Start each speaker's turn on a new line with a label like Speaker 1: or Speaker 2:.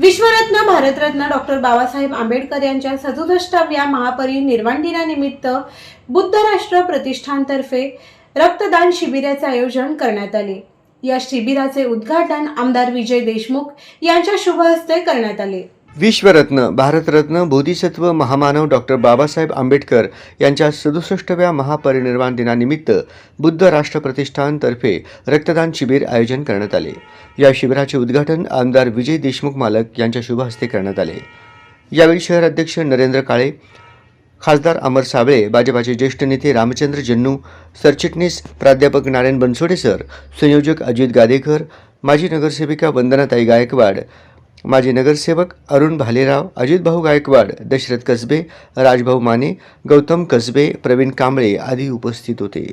Speaker 1: विश्वरत्न Bharat Ratna doctor Babasaheb Ambedkar यांच्या सदुसष्टाव्या महापरिनिर्वाण दिनानिमित्त बुद्ध राष्ट्र प्रतिष्ठानतर्फे रक्तदान शिबिराचे आयोजन करण्यात आले. या शिबिराचे उद्घाटन आमदार विजय देशमुख यांच्या शुभहस्ते करण्यात आले.
Speaker 2: विश्वरत्न भारतरत्न बोधिसत्व महामानव डॉक्टर बाबासाहेब आंबेडकर यांच्या सदुसष्टव्या महापरिनिर्वाण दिनानिमित्त बुद्ध राष्ट्र प्रतिष्ठानतर्फे रक्तदान शिबिर आयोजन करण्यात आले. या शिबिराचे उद्घाटन आमदार विजय देशमुख मालक यांच्या शुभहस्ते करण्यात आले. यावेळी शहर अध्यक्ष नरेंद्र काळे खासदार अमर साबळे भाजपाचे ज्येष्ठ नेते रामचंद्र जन्नू सरचिटणीस प्राध्यापक नारायण बनसोडे सर संयोजक अजित गादेकर माजी नगरसेविका वंदनाताई गायकवाड माजी नगरसेवक अरुण भालेराव अजितभाऊ गायकवाड दशरथ कसबे राजभाऊ माने गौतम कसबे प्रवीण कांबळे आदी उपस्थित होते.